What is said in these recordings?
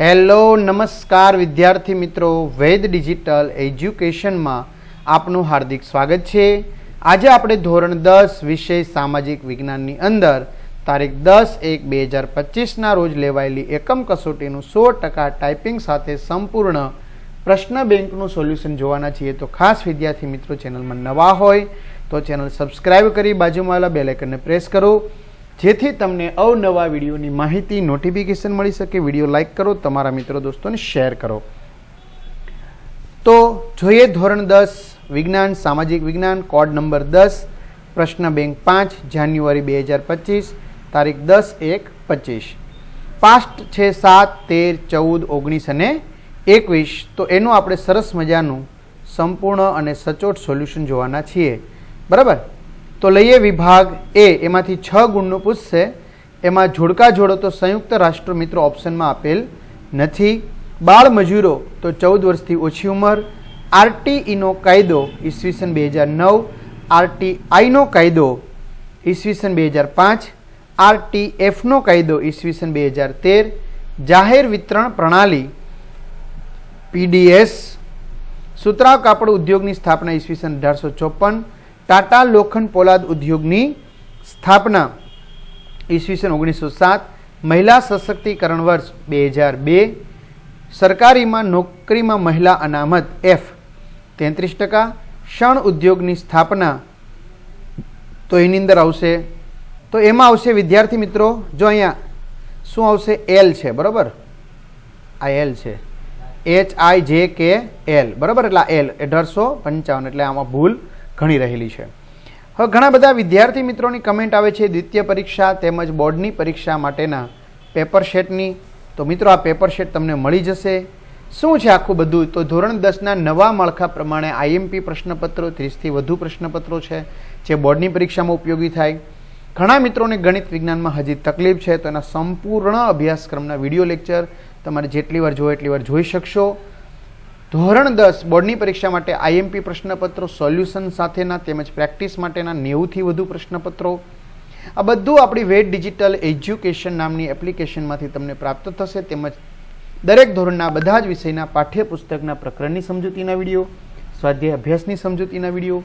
Hello, નમસ્કાર વિદ્યાર્થી મિત્રો, વેદ ડિજિટલ એજ્યુકેશનમાં આપનું હાર્દિક સ્વાગત છે. આજે આપણે ધોરણ દસ વિષય સામાજિક વિજ્ઞાનની અંદર તારીખ દસ એક બે હજાર પચીસના રોજ લેવાયેલી એકમ કસોટીનું સો ટકા ટાઈપિંગ સાથે સંપૂર્ણ પ્રશ્ન બેંકનું સોલ્યુશન જોવાના છીએ. તો ખાસ વિદ્યાર્થી મિત્રો, ચેનલમાં નવા હોય તો ચેનલ સબસ્ક્રાઈબ કરી બાજુમાં આવેલા બેલ પ્રેસ કરો. જેથી તમને અવનવા વિડીયોની માહિતી નોટિફિકેશન મળી શકે. વીડિયો લાઇક કરો, તમારા મિત્રો દોસ્તોને શેર કરો. તો જોઈએ ધોરણ દસ, વિજ્ઞાન, સામાજિક વિજ્ઞાન કોડ નંબર દસ, પ્રશ્ન બેંક પાંચ, જાન્યુઆરી બે હજાર પચીસ, તારીખ દસ એક પચીસ. પાસ્ટ છે સાત, તેર, ચૌદ, ઓગણીસ અને એકવીસ. તો એનું આપણે સરસ મજાનું સંપૂર્ણ અને સચોટ સોલ્યુશન જોવાના છીએ. બરાબર? તો લઈએ વિભાગ એ, એમાંથી છ ગુણનું પૂછશે. એમાં જોડકા જોડો તો સંયુક્ત રાષ્ટ્ર મિત્રો ઓપ્શનમાં આપેલ નથી. બાળ મજૂરો તો ચૌદ વર્ષથી ઓછી ઉંમર. આરટીઈનો કાયદો ઈસવીસન બે હજાર નવ. આરટીઆઈનો કાયદો ઈસવીસન બે હજાર પાંચ. આરટીએફનો કાયદો ઈસવીસન બે હજાર તેર. જાહેર વિતરણ પ્રણાલી પીડીએસ. સુતરાવ કાપડ ઉદ્યોગની સ્થાપના ઈસવીસન અઢારસો ચોપન. ટાટા લોખંડ પોલાદ ઉદ્યોગની સ્થાપના ઈસવીસન ઓગણીસો સાત મહિલા સશક્તિકરણ વર્ષ બે હજાર બે. સરકારીમાં નોકરીમાં મહિલા અનામત એફ. તેત્રીસ ટકા. શણ ઉદ્યોગની સ્થાપના તો એની અંદર આવશે. તો એમાં આવશે વિદ્યાર્થી મિત્રો, જો અહીંયા શું આવશે? એલ છે, બરાબર? આ એલ છે. એચ આઈ જે કે એલ. બરાબર? એટલે એલ. અઢારસો પંચાવન. એટલે આમાં ભૂલ ઘણી રહેલી છે. હવે ઘણા બધા વિદ્યાર્થી મિત્રોની કમેન્ટ આવે છે દ્વિતીય પરીક્ષા તેમજ બોર્ડની પરીક્ષા માટેના પેપર શેટની તો મિત્રો, આ પેપર શેટ તમને મળી જશે. શું છે આખું બધું? તો ધોરણ દસના નવા માળખા પ્રમાણે આઈએમપી પ્રશ્નપત્રો, ત્રીસથી વધુ પ્રશ્નપત્રો છે, જે બોર્ડની પરીક્ષામાં ઉપયોગી થાય. ઘણા મિત્રોને ગણિત વિજ્ઞાનમાં હજી તકલીફ છે, તો એના સંપૂર્ણ અભ્યાસક્રમના વીડિયો લેક્ચર તમારે જેટલી વાર જોવો એટલી વાર જોઈ શકશો. ધોરણ દસ બોર્ડની પરીક્ષા માટે આઈએમપી પ્રશ્નપત્રો, સોલ્યુશન સાથેના તેમજ પ્રેક્ટિસ માટેના નેવુંથી વધુ પ્રશ્નપત્રો. આ બધું આપણી વેટ ડિજિટલ એજ્યુકેશન નામની એપ્લિકેશનમાંથી તમને પ્રાપ્ત થશે. તેમજ દરેક ધોરણના બધા જ વિષયના પાઠ્યપુસ્તકના પ્રકરણની સમજૂતીના વીડિયો, સ્વાધ્યાય અભ્યાસની સમજૂતીના વીડિયો,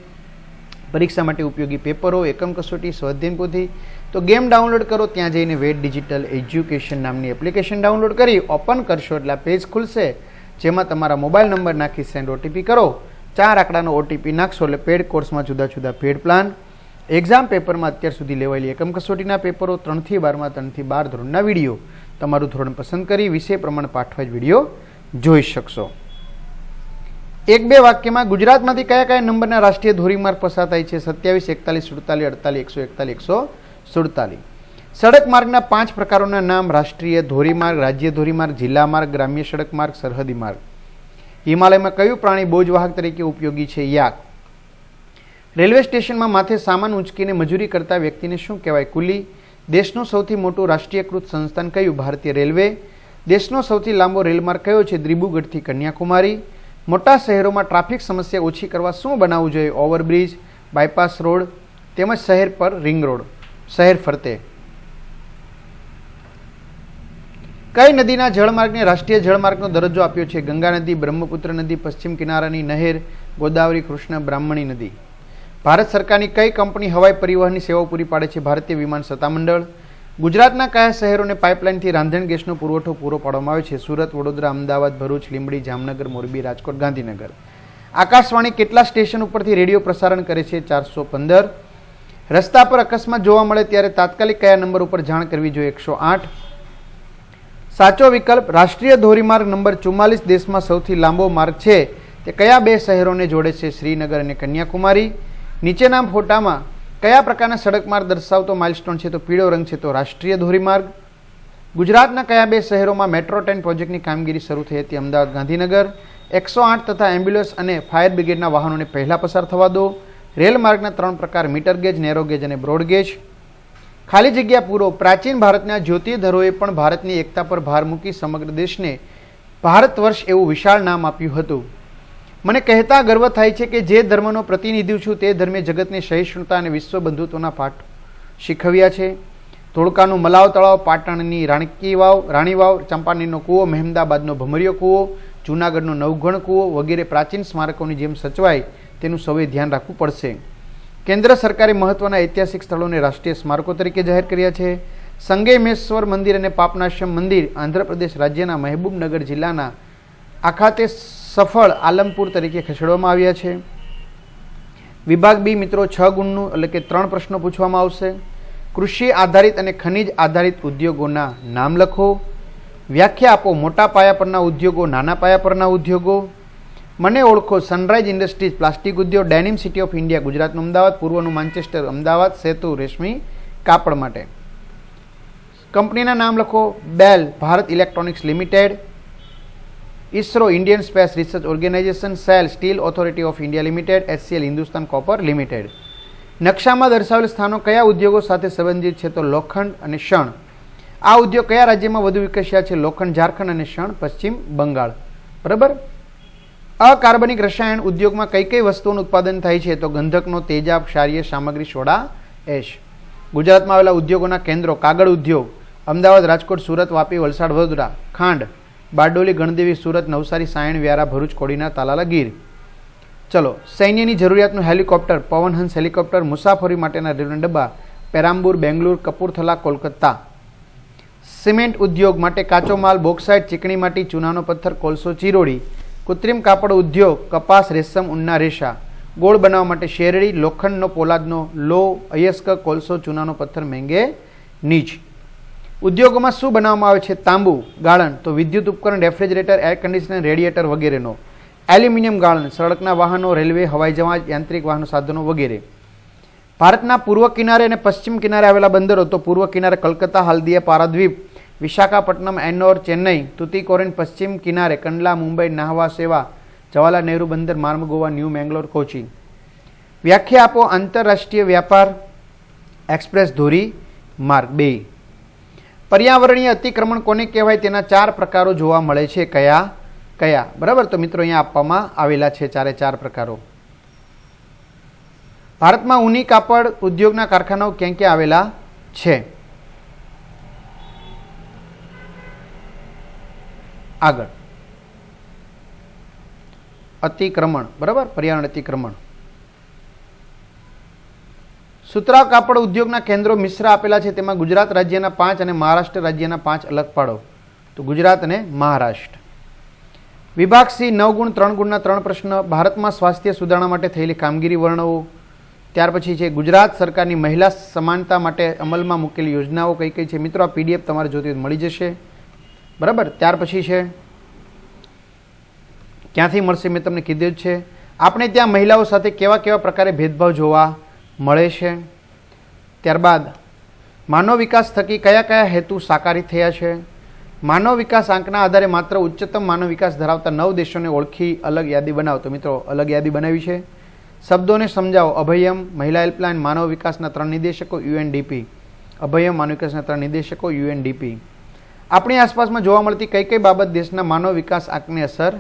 પરીક્ષા માટે ઉપયોગી પેપરો, એકમ કસોટી સ્વાધ્યાયન પોથી તો ગેમ ડાઉનલોડ કરો, ત્યાં જઈને વેટ ડિજિટલ એજ્યુકેશન નામની એપ્લિકેશન ડાઉનલોડ કરી, ઓપન કરશો એટલે પેજ ખુલશે. જેમાં તમારા મોબાઈલ નંબર નાખી સેન્ડ ઓટીપી કરો. ચાર આંકડાનો ઓટીપી નાખશો એટલે પેડ કોર્સમાં જુદા જુદા પેડ પ્લાન એક્ઝામ પેપરમાં અત્યાર સુધી લેવાયેલી એકમ કસોટીના પેપરો ત્રણથી બારમાં ત્રણથી બાર ધોરણના વીડિયો તમારું ધોરણ પસંદ કરી વિષય પ્રમાણે પાઠવા જ વીડિયો જોઈ શકશો. એક બે વાક્યમાં, ગુજરાતમાંથી કયા કયા નંબરના રાષ્ટ્રીય ધોરીમાર્ગ પસાર થાય છે? સત્યાવીસ, એકતાલીસ, સુડતાલીસ, અડતાલીસ, એકસો એકતાલીસ, એકસો સુડતાલીસ. સડક માર્ગના પાંચ પ્રકારોના નામ રાષ્ટ્રીય ધોરીમાર્ગ, રાજ્ય ધોરીમાર્ગ, જિલ્લા માર્ગ, ગ્રામ્ય સડક માર્ગ, સરહદી માર્ગ. હિમાલયમાં કયું પ્રાણી બોજવાહક તરીકે ઉપયોગી છે? યાક. રેલવે સ્ટેશનમાં માથે સામાન ઉંચકીને મજૂરી કરતા વ્યક્તિને શું કહેવાય? કુલી. દેશનું સૌથી મોટું રાષ્ટ્રીયકૃત સંસ્થાન કયું? ભારતીય રેલવે. દેશનો સૌથી લાંબો રેલમાર્ગ કયો છે? દ્રિબુગઢથી કન્યાકુમારી. મોટા શહેરોમાં ટ્રાફિક સમસ્યા ઓછી કરવા શું બનાવવું જોઈએ? ઓવરબ્રિજ, બાયપાસ રોડ, તેમજ શહેર પર રિંગ રોડ. શહેર ફરતે. કઈ નદીના જળમાર્ગને, રાષ્ટ્રીય જળમાર્ગનો દરજ્જો આપ્યો છે? ગંગા નદી, બ્રહ્મપુત્ર નદી, પશ્ચિમ કિનારાની નહેર, ગોદાવરી કૃષ્ણ, બ્રાહ્મણી નદી. ભારત સરકારની કઈ કંપની હવાઈ પરિવહનની સેવાઓ પૂરી પાડે છે? ભારતીય વિમાન સત્તામંડળ. ગુજરાતના કયા શહેરોને પાઇપલાઇનથી રાંધણ ગેસનો પુરવઠો પૂરો પાડવામાં આવે છે? સુરત, વડોદરા, અમદાવાદ, ભરૂચ, લીંબડી, જામનગર, મોરબી, રાજકોટ, ગાંધીનગર. આકાશવાણી કેટલા સ્ટેશન ઉપરથી રેડિયો પ્રસારણ કરે છે? ચારસો પંદર. રસ્તા પર અકસ્માત જોવા મળે ત્યારે તાત્કાલિક કયા નંબર ઉપર જાણ કરવી જોઈએ? એકસો આઠ. સાચો વિકલ્પ રાષ્ટ્રીય ધોરીમાર્ગ નંબર ચુમ્માલીસ દેશમાં સૌથી લાંબો માર્ગ છે. તે કયા બે શહેરોને જોડે છે? શ્રીનગર અને કન્યાકુમારી. નીચેના ફોટામાં કયા પ્રકારના સડક માર્ગ દર્શાવતો માઇલસ્ટોન છે? તો પીળો રંગ છે તો રાષ્ટ્રીય ધોરીમાર્ગ. ગુજરાતના કયા બે શહેરોમાં મેટ્રો ટ્રેન પ્રોજેક્ટની કામગીરી શરૂ થઈ હતી? અમદાવાદ, ગાંધીનગર. એકસો આઠ તથા એમ્બ્યુલન્સ અને ફાયર બ્રિગેડના વાહનોને પહેલાં પસાર થવા દો. રેલ માર્ગના ત્રણ પ્રકાર મીટર ગેજ, નેરો ગેજ અને બ્રોડ ગેજ. ખાલી જગ્યા પૂરો. પ્રાચીન ભારતના જ્યોતિધરોએ પણ ભારતની એકતા પર ભાર મૂકી સમગ્ર દેશને ભારત વર્ષ એવું વિશાળ નામ આપ્યું હતું. મને કહેતા ગર્વ થાય છે કે જે ધર્મનો પ્રતિનિધિ છું તે ધર્મે જગતને સહિષ્ણુતા અને વિશ્વ બંધુત્વના પાઠ શીખવ્યા છે. ધોળકાનું મલાવ તળાવ, પાટણની રાણકી વાવ, રાણી વાવ ચંપાનીનો કૂવો, મહેમદાબાદનો ભમરિયો કૂવો, જૂનાગઢનો નવગણ કૂવો વગેરે પ્રાચીન સ્મારકોની જેમ સચવાય તેનું સૌએ ધ્યાન રાખવું પડશે. કેન્દ્ર સરકારે મહત્વના ઐતિહાસિક સ્થળોને રાષ્ટ્રીય સ્મારકો તરીકે જાહેર કર્યા છે. સંગેમેશ્વર મંદિર અને પાપનાશ્યમ મંદિર આંધ્રપ્રદેશ રાજ્યના મહેબૂબનગર જિલ્લાના આખાતે સફળ આલમપુર તરીકે ખસેડવામાં આવ્યા છે. વિભાગ બી મિત્રો છ ગુણનું એટલે કે ત્રણ પ્રશ્નો પૂછવામાં આવશે. કૃષિ આધારિત અને ખનિજ આધારિત ઉદ્યોગોના નામ લખો. વ્યાખ્યા આપો મોટા પાયા પરના ઉદ્યોગો, નાના પાયા પરના ઉદ્યોગો. મને ઓળખો સનરાઇઝ ઇન્ડસ્ટ્રીઝ પ્લાસ્ટિક ઉદ્યોગ ડેનિમ સિટી ઓફ ઇન્ડિયા ગુજરાતનું અમદાવાદ, પૂર્વનું માન્ચેસ્ટર અમદાવાદ, સેતુ, રેશમી, કાપડ માટે. કંપનીના નામ લખો BEL Bharat electronics limited ISRO Indian space research organisation SAIL steel authority of India limited HCL Hindustan copper limited નકશામાં દર્શાવેલ સ્થાનો કયા ઉદ્યોગો સાથે સંબંધિત છે તો લોખંડ અને શણ. આ ઉદ્યોગ કયા રાજ્યમાં વધુ વિકસ્યા છે? લોખંડ, ઝારખંડ અને શણ, પશ્ચિમ બંગાળ. બરાબર? અકાર્બનિક રસાયણ ઉદ્યોગમાં કઈ કઈ વસ્તુઓનું ઉત્પાદન થાય છે? તો ગંધકનો તેજાબ ક્ષારીય સામગ્રી સોડા, એશ. ગુજરાતમાં આવેલા ઉદ્યોગોના કેન્દ્રો, કાગળ ઉદ્યોગ, અમદાવાદ, રાજકોટ, સુરત, વાપી, વલસાડ, વડોદરા, ખાંડ, બારડોલી, ગણદેવી, સુરત, નવસારી, સાયણ, વ્યારા, ભરૂચ, કોડીના, તાલાલા, ગીર. ચલો, સૈન્યની જરૂરિયાતનું હેલિકોપ્ટર પવનહંસ હેલિકોપ્ટર, મુસાફરી માટેના રેલવે ડબ્બા પેરામ્બુર બેંગ્લુર, કપૂરથલા, કોલકાતા. સિમેન્ટ ઉદ્યોગ માટે કાચો માલ, બોક્સાઇટ, ચીકણી માટી, ચૂનાનો પથ્થર, કોલસો ચીરોડી કૃત્રિમ કાપડ ઉદ્યોગ, કપાસ, રેશમ, ઉન્ના રેશા. ગોળ બનાવવા માટે શેરડી, લોખંડનો પોલાદનો લો, અયસ્ક, કોલસો, ચૂનાનો પથ્થર, મેંગે, નીચ. ઉદ્યોગોમાં શું બનાવવામાં આવે છે? તાંબુ, ગાળણ, તો વિદ્યુત ઉપકરણ, રેફ્રિજરેટર, એર કન્ડિશનર રેડિએટર વગેરેનો. એલ્યુમિનિયમ ગાળણ, સડકના વાહનો, રેલવે, હવાઈ જહાજ, યાંત્રિક વાહનો સાધનો વગેરે. ભારતના પૂર્વ કિનારે અને પશ્ચિમ કિનારે આવેલા બંદરો, તો પૂર્વ કિનારે કલકત્તા, હલ્દિયા, પારાદ્વીપ વિશાખાપટ્ટનમ, એન્નોર, ચેન્નઈ, તુતીકોરિન, પશ્ચિમ કિનારે કંડલા, મુંબઈ, નાહવા સેવા, જવાહરલાલ નહેરુ બંદર માર્મ ગોવા, ન્યૂ મેંગ્લોર, કોચી. વ્યાખ્યા આપો આંતરરાષ્ટ્રીય વ્યાપાર એક્સપ્રેસ ધોરી, માર્ગ બે. પર્યાવરણીય અતિક્રમણ કોને કહેવાય? તેના ચાર પ્રકારો જોવા મળે છે. કયા? કયા? બરાબર? તો મિત્રો અહીંયા આપવામાં આવેલા છે ચારે ચાર પ્રકારો. ભારતમાં ઊની કાપડ ઉદ્યોગના કારખાનાઓ ક્યાં ક્યાં આવેલા છે? આગળ. અતિક્રમણ, બરાબર? પર્યાવરણ અતિક્રમણ. સુતરાવ કાપડ ઉદ્યોગના કેન્દ્રો મિશ્ર આપેલા છે. તેમાં ગુજરાત રાજ્યના પાંચ અને મહારાષ્ટ્ર રાજ્યના પાંચ અલગ પાડો. તો ગુજરાત અને મહારાષ્ટ્ર. વિભાગ સી, નવ ગુણ, ત્રણ ગુણના ત્રણ પ્રશ્ન. ભારતમાં સ્વાસ્થ્ય સુધારણા માટે થયેલી કામગીરી વર્ણવો. ત્યાર પછી છે, ગુજરાત સરકારની મહિલા સમાનતા માટે અમલમાં મૂકેલી યોજનાઓ કઈ કઈ છે? મિત્રો, આ પીડીએફ તમારે જોતી મળી જશે. બરાબર? ત્યાર પછી છે, ક્યાંથી મળશે મેં તમને કીધું જ છે. આપણે ત્યાં મહિલાઓ સાથે કેવા કેવા પ્રકારે ભેદભાવ જોવા મળે છે? ત્યારબાદ, માનવ વિકાસ થકી કયા કયા હેતુ સાકારી થયા છે? માનવ વિકાસ આંકના આધારે માત્ર ઉચ્ચતમ માનવ વિકાસ ધરાવતા નવ દેશોને ઓળખી અલગ યાદી બનાવો. તો મિત્રો, અલગ યાદી બનાવી છે. શબ્દોને સમજાવો. અભયમ, મહિલા હેલ્પલાઇન, માનવ વિકાસના ત્રણ નિર્દેશકો યુએનડીપી. અભયમ, માનવ વિકાસના ત્રણ નિર્દેશકો યુએનડીપી. આપણી આસપાસમાં જોવા મળતી કઈ કઈ બાબત દેશના માનવ વિકાસ આંકને અસર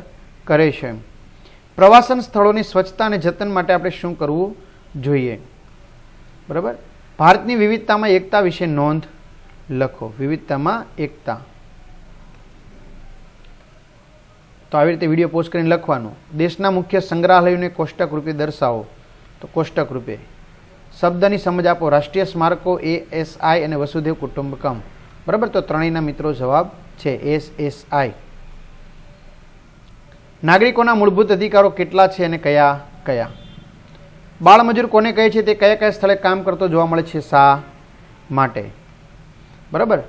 કરે છે? પ્રવાસન સ્થળોની સ્વચ્છતા અને જતન માટે આપણે શું કરવું જોઈએ? બરાબર? ભારતની વિવિધતામાં એકતા વિશે નોંધ લખો. વિવિધતામાં એકતા. તો આવી રીતે વીડિયો પોસ્ટ કરીને લખવાનું. દેશના મુખ્ય સંગ્રહાલયોને કોષ્ટક રૂપે દર્શાવો. તો કોષ્ટક રૂપે. શબ્દની સમજ આપો. રાષ્ટ્રીય સ્મારકો, એ એસ આઈ અને વસુદેવ કુટુંબકમ. બરાબર? તો ત્રણેયના મિત્રો જવાબ છે એસ એસ આઈ. નાગરિકોના મૂળભૂત અધિકારો કેટલા છે અને કયા કયા? બાળમજૂર કોને કહે છે? તે કયા કયા સ્થળે કામ કરતો જોવા મળે છે શા માટે? બરાબર?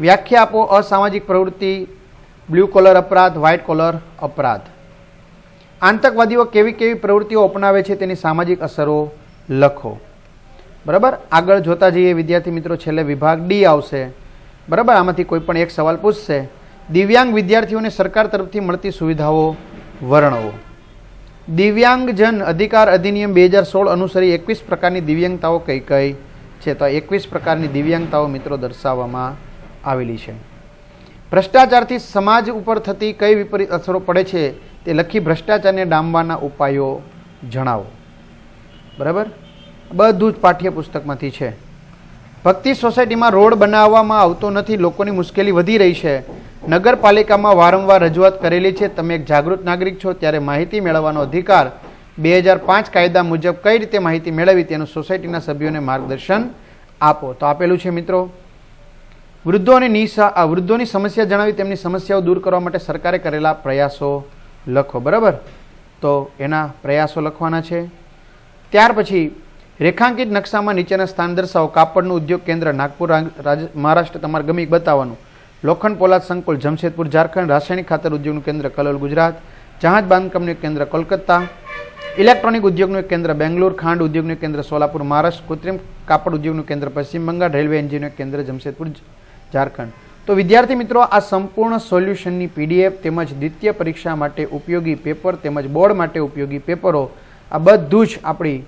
વ્યાખ્યા આપો. અસામાજિક પ્રવૃત્તિ, બ્લુ કોલર અપરાધ, વ્હાઇટ કોલર અપરાધ. આતંકવાદીઓ કેવી કેવી પ્રવૃત્તિઓ અપનાવે છે તેની સામાજિક અસરો લખો. બરાબર? આગળ જોતા જઈએ વિદ્યાર્થી મિત્રો, છેલ્લે વિભાગ ડી આવશે. બરાબર? આમાંથી કોઈ પણ એક સવાલ પૂછશે. દિવ્યાંગ વિદ્યાર્થીઓને સરકાર તરફથી મળતી સુવિધાઓ વર્ણવો. દિવ્યાંગજન અધિકાર અધિનિયમ બે હજાર સોળ અનુસરી એકવીસ પ્રકારની દિવ્યાંગતાઓ કઈ કઈ છે? તો એકવીસ પ્રકારની દિવ્યાંગતાઓ મિત્રો દર્શાવવામાં આવેલી છે. ભ્રષ્ટાચારથી સમાજ ઉપર થતી કઈ વિપરીત અસરો પડે છે તે લખી ભ્રષ્ટાચારને ડામવાના ઉપાયો જણાવો. બરાબર? બધું જ પાઠ્યપુસ્તકમાંથી છે. ભક્તિ સોસાયટીમાં રોડ બનાવવામાં આવતો નથી, લોકોની મુશ્કેલી વધી રહી છે. નગરપાલિકામાં વારંવાર રજૂઆત કરેલી છે, તમે એક જાગૃત નાગરિક છો, ત્યારે માહિતી મેળવવાનો અધિકાર બે હજાર પાંચ કાયદા મુજબ કઈ રીતે માહિતી મેળવી તેનું સોસાયટીના સભ્યોને માર્ગદર્શન આપો. તો આપેલું છે મિત્રો, વૃદ્ધો અને નિશા વૃદ્ધોની સમસ્યા જણાવી, તેમની સમસ્યાઓ દૂર કરવા માટે સરકારે કરેલા પ્રયાસો લખો, બરાબર? તો એના પ્રયાસો લખવાના છે. ત્યાર પછી રેખાંકિત નકશામાં નીચેના સ્થાન દર્શાવો. કાપડનું ઉદ્યોગ કેન્દ્ર, નાગપુર મહારાષ્ટ્ર, તમારે ગમી બતાવવાનું. લોખંડ પોલાદ સંકુલ, જમશેદપુર, ઝારખંડ, રાસાયણિક ખાતર ઉદ્યોગનું કેન્દ્ર, કલોલ, ગુજરાત. જહાજ બાંધકામનું કેન્દ્ર, કોલકાતા. ઇલેક્ટ્રોનિક ઉદ્યોગનું કેન્દ્ર, બેંગ્લોર. ખાંડ ઉદ્યોગનું કેન્દ્ર, સોલાપુર, મહારાષ્ટ્ર. કૃત્રિમ કાપડ ઉદ્યોગનું કેન્દ્ર, પશ્ચિમ બંગાળ. રેલવે એન્જિનનું કેન્દ્ર, જમશેદપુર ઝારખંડ. તો વિદ્યાર્થી મિત્રો, આ સંપૂર્ણ સોલ્યુશનની પીડીએફ તેમજ દ્વિતીય પરીક્ષા માટે ઉપયોગી પેપર તેમજ બોર્ડ માટે ઉપયોગી પેપરો. આ બધું જ આપણી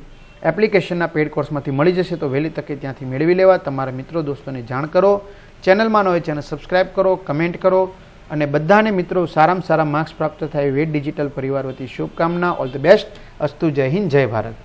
એપ્લિકેશનના પેડ કોર્સમાંથી મળી જશે તો વહેલી તકે ત્યાંથી મેળવી લેવા. તમારા મિત્રો દોસ્તોને જાણ કરો. ચેનલમાં ન હોય ચેનલ સબસ્ક્રાઇબ કરો, કમેન્ટ કરો અને બધાને મિત્રો સારામાં સારા માર્ક્સ પ્રાપ્ત થાય વેટ ડિજિટલ પરિવાર વતી શુભકામના. All the best. અસ્તુ જય હિન્દ, જય ભારત.